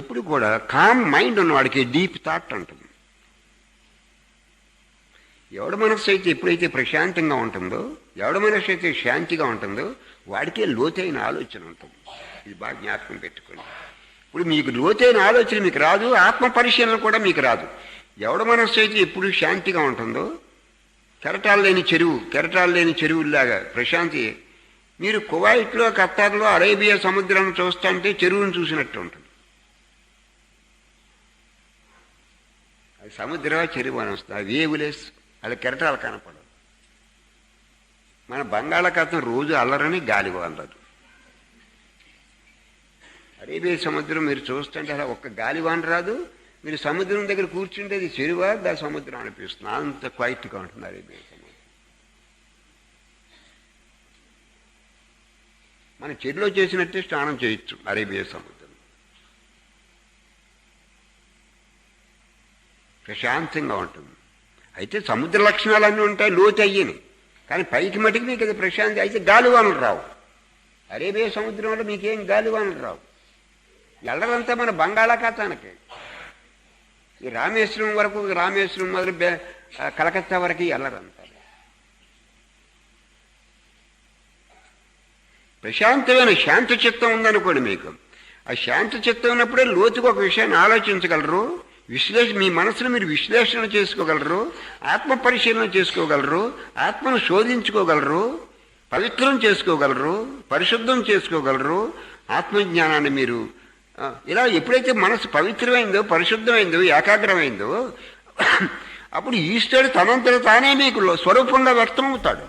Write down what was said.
ఎప్పుడు కూడా calm mind ఉన్నవాడికి డీప్ థాట్ ఉంటుంది ఎవడ మనస్సు అయితే ఎప్పుడైతే ప్రశాంతంగా ఉంటుందో ఎవడ మనస్సు అయితే శాంతిగా ఉంటుందో వాడికే లోతైన ఆలోచన ఉంటుంది. ఇది బాగా జ్ఞాపకం పెట్టుకోండి. ఇప్పుడు మీకు లోతైన ఆలోచన మీకు రాదు ఆత్మ పరిశీలన కూడా మీకు రాదు. ఎవడ మనస్సు అయితే ఎప్పుడు శాంతిగా ఉంటుందో కెరటాలు లేని చెరువు కెరటాలు లేని చెరువులాగా ప్రశాంతి మీరు కువైట్లో ఖత్తార్లో అరేబియా సముద్రాన్ని చూస్తుంటే చెరువును చూసినట్టు ఉంటుంది. సముద్రమే సముద్రం వస్తుంది. ఆ వేవులేస్ అది కెరటాలు కనపడవు మన బంగాళాఖాతం రోజు అల్లరని గాలి అల్లరు అరేబియా సముద్రం మీరు చూస్తుంటే అలా ఒక్క గాలివాన్ రాదు మీరు సముద్రం దగ్గర కూర్చుంటే అది చెరువా? దా సముద్రం అనిపిస్తుంది అంత క్వైట్గా ఉంటుంది అరేబియా సముద్రం. మన చెరువులో చేసినట్టే స్నానం చేయొచ్చు అరేబియా సముద్రం. ప్రశాంతంగా ఉంటుంది. అయితే సముద్ర లక్షణాలన్నీ ఉంటాయి లోతు అయ్యని కానీ పైకి మటుకు మీకు అది ప్రశాంతి అయితే గాలివానలు రావు. అరేబియా సముద్రంలో మీకేం గాలివానలు రావు. ఎల్లరంతా మన బంగాళాఖాతానికి. ఈ రామేశ్వరం వరకు రామేశ్వరం మొదలు కలకత్తా వరకు ఎల్లరంతా. ప్రశాంతమైన శాంత చిత్తం ఉందనుకోండి మీకు. ఆ శాంత చిత్తం ఉన్నప్పుడే లోతుకు ఒక విషయాన్ని ఆలోచించగలరు. విశ్లేష మీ మనసును మీరు విశ్లేషణ చేసుకోగలరు ఆత్మ పరిశీలన చేసుకోగలరు ఆత్మను శోధించుకోగలరు పవిత్రం చేసుకోగలరు పరిశుద్ధం చేసుకోగలరు ఆత్మజ్ఞానాన్ని మీరు ఇలా ఎప్పుడైతే మనసు పవిత్రమైందో పరిశుద్ధమైందో ఏకాగ్రమైందో అప్పుడు ఈశ్వరుడు తనంతట తానే మీకు స్వరూపంగా వ్యక్తమవుతాడు.